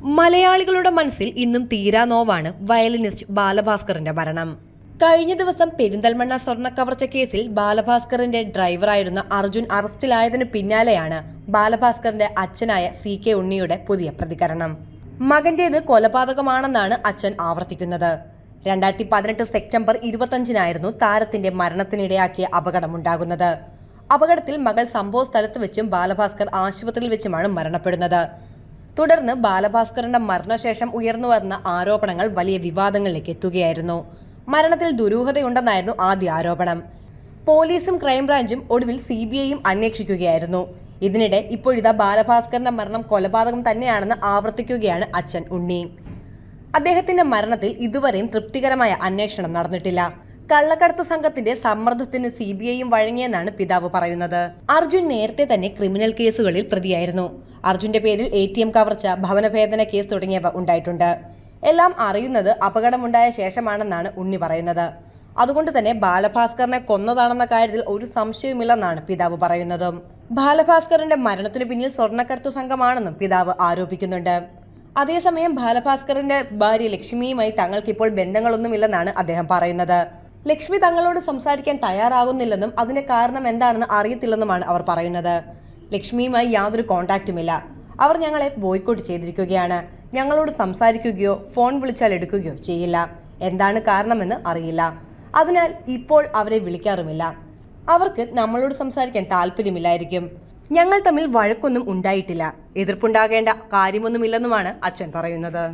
മലയാളികളുടെ മനസ്സിൽ ഇന്നും തീരാ നോവാണ് വയലിനിസ്റ്റ് ബാലഭാസ്കറിന്റെ മരണം. കഴിഞ്ഞ ദിവസം പെരിന്തൽമണ്ണ സ്വർണ കവർച്ച കേസിൽ ബാലഭാസ്കറിന്റെ ഡ്രൈവറായിരുന്ന അർജുൻ അറസ്റ്റിലായതിനു പിന്നാലെയാണ് ബാലഭാസ്കറിന്റെ അച്ഛനായ സി കെ ഉണ്ണിയുടെ പുതിയ പ്രതികരണം. മകന്റേത് കൊലപാതകമാണെന്നാണ് അച്ഛൻ ആവർത്തിക്കുന്നത്. രണ്ടായിരത്തി പതിനെട്ട് സെപ്റ്റംബർ ഇരുപത്തഞ്ചിനായിരുന്നു താരത്തിന്റെ മരണത്തിനിടയാക്കിയ അപകടമുണ്ടാകുന്നത്. അപകടത്തിൽ മകൾ സംഭവ സ്ഥലത്ത് വെച്ചും ബാലഭാസ്കർ ആശുപത്രിയിൽ വെച്ചുമാണ് മരണപ്പെടുന്നത്. തുടർന്ന് ബാലഭാസ്കറിന്റെ മരണശേഷം ഉയർന്നുവന്ന ആരോപണങ്ങൾ വലിയ വിവാദങ്ങളിലേക്ക് എത്തുകയായിരുന്നു. മരണത്തിൽ ദുരൂഹതയുണ്ടെന്നായിരുന്നു ആദ്യ ആരോപണം. പോലീസും ക്രൈംബ്രാഞ്ചും ഒടുവിൽ സി ബി ഐയും അന്വേഷിക്കുകയായിരുന്നു. ഇതിനിടെ ഇപ്പോഴിതാ ബാലഭാസ്കറിന്റെ മരണം കൊലപാതകം തന്നെയാണെന്ന് ആവർത്തിക്കുകയാണ് അച്ഛൻ ഉണ്ണി. അദ്ദേഹത്തിന്റെ മരണത്തിൽ ഇതുവരെയും തൃപ്തികരമായ അന്വേഷണം നടന്നിട്ടില്ല. കള്ളക്കടത്ത് സംഘത്തിന്റെ സമ്മർദ്ദത്തിന് സി ബി ഐയും വഴങ്ങിയെന്നാണ് പിതാവ് പറയുന്നത്. അർജുൻ നേരത്തെ തന്നെ ക്രിമിനൽ കേസുകളിൽ പ്രതിയായിരുന്നു. അർജുന്റെ പേരിൽ എ ടി എം കവർച്ച ഭവനഭേദന കേസ് തുടങ്ങിയവ ഉണ്ടായിട്ടുണ്ട്. എല്ലാം അറിയുന്നത് അപകടമുണ്ടായ ശേഷമാണെന്നാണ് ഉണ്ണി പറയുന്നത്. അതുകൊണ്ട് തന്നെ ബാലഭാസ്കറിനെ കൊന്നതാണെന്ന കാര്യത്തിൽ ഒരു സംശയവുമില്ലെന്നാണ് പിതാവ് പറയുന്നതും. ബാലഭാസ്കറിന്റെ മരണത്തിന് പിന്നിൽ സ്വർണക്കടത്ത് സംഘമാണെന്നും പിതാവ് ആരോപിക്കുന്നുണ്ട്. അതേസമയം ബാലഭാസ്കറിന്റെ ഭാര്യ ലക്ഷ്മിയുമായി തങ്ങൾക്കിപ്പോൾ ബന്ധങ്ങളൊന്നുമില്ലെന്നാണ് അദ്ദേഹം പറയുന്നത്. ലക്ഷ്മി തങ്ങളോട് സംസാരിക്കാൻ തയ്യാറാകുന്നില്ലെന്നും അതിന് കാരണം എന്താണെന്ന് അറിയത്തില്ലെന്നുമാണ് അവർ പറയുന്നത്. ലക്ഷ്മിയുമായി യാതൊരു കോണ്ടാക്റ്റുമില്ല അവർ ഞങ്ങളെ ബോയ്ക്കോട്ട് ചെയ്തിരിക്കുകയാണ്. ഞങ്ങളോട് സംസാരിക്കുകയോ ഫോൺ വിളിച്ചാൽ എടുക്കുകയോ ചെയ്യില്ല. എന്താണ് കാരണമെന്ന് അറിയില്ല. അതിനാൽ ഇപ്പോൾ അവരെ വിളിക്കാറുമില്ല. അവർക്ക് നമ്മളോട് സംസാരിക്കാൻ താല്പര്യമില്ലായിരിക്കും. ഞങ്ങൾ തമ്മിൽ വഴക്കൊന്നും ഉണ്ടായിട്ടില്ല. എതിർപ്പുണ്ടാകേണ്ട കാര്യമൊന്നുമില്ലെന്നുമാണ് അച്ഛൻ പറയുന്നത്.